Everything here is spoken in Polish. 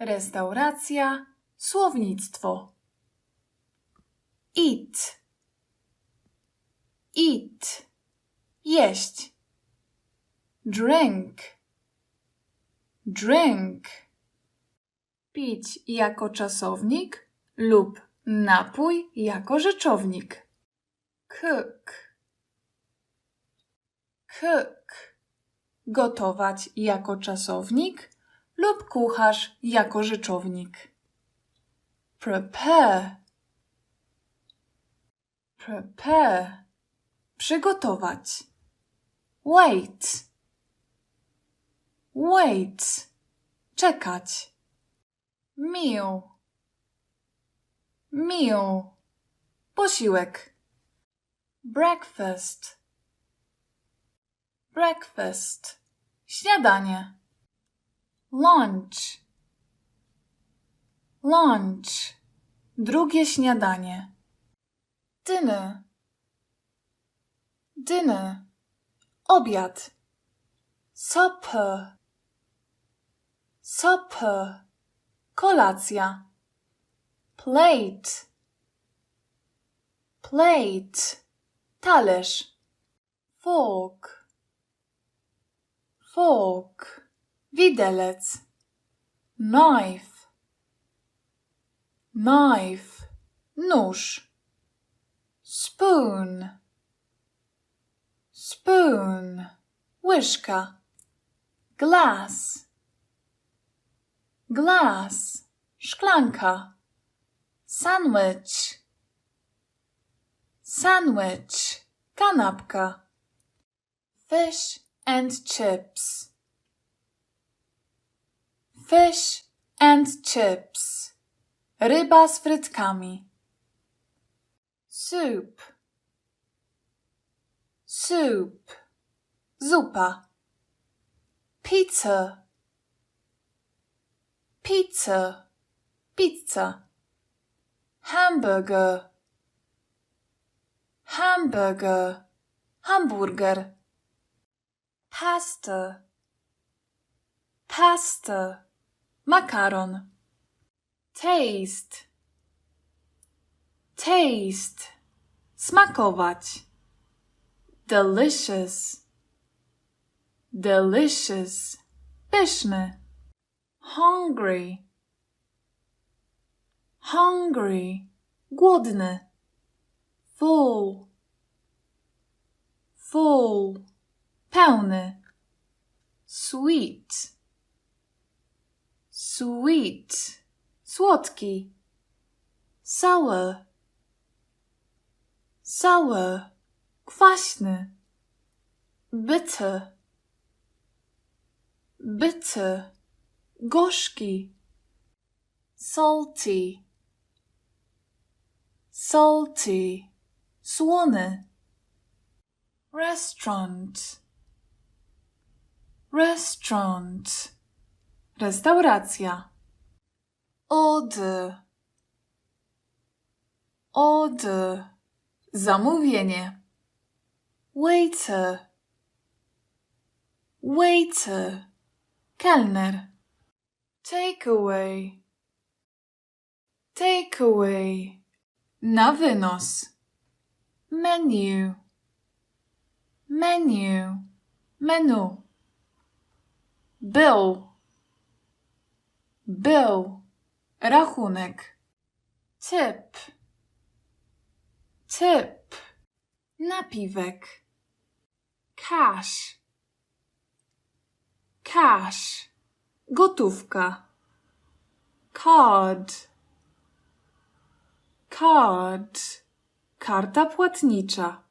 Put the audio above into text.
Restauracja, słownictwo. Eat. Eat. Jeść. Drink. Drink. Pić jako czasownik lub napój jako rzeczownik. Cook. Cook. Gotować jako czasownik lub kucharz jako rzeczownik. Prepare. Prepare. Przygotować. Wait. Wait. Czekać. Meal. Meal. Posiłek. Breakfast. Breakfast. Śniadanie. Lunch. Lunch. Drugie śniadanie. Dinner. Dinner. Obiad. Supper. Supper. Kolacja. Plate. Plate. Talerz. Fork. Fork. Widelec. Knife. Knife. Nóż. Spoon. Spoon. Łyżka. Glass. Glass. Szklanka. Sandwich. Sandwich. Kanapka. Fish and chips. Fish and chips. Ryba z frytkami. Soup. Soup. Zupa. Pizza. Pizza. Pizza. Hamburger. Hamburger. Hamburger. Pasta. Pasta. Makaron. Taste. Taste. Smakować. Delicious. Delicious. Pyszny. Hungry. Hungry. Głodny. Full. Full. Pełny. Sweet. Sweet. Słodki. Sour. Sour. Kwaśny. Bitter. Bitter. Gorzki. Salty. Salty. Słony. Restaurant. Restaurant. Restauracja. Order. Order. Zamówienie. Waiter. Waiter. Kelner. Takeaway. Takeaway. Na wynos. Menu. Menu. Menu. Bill. Bill. Rachunek. Tip. Tip. Napiwek. Cash. Cash. Gotówka. Card. Card. Karta płatnicza.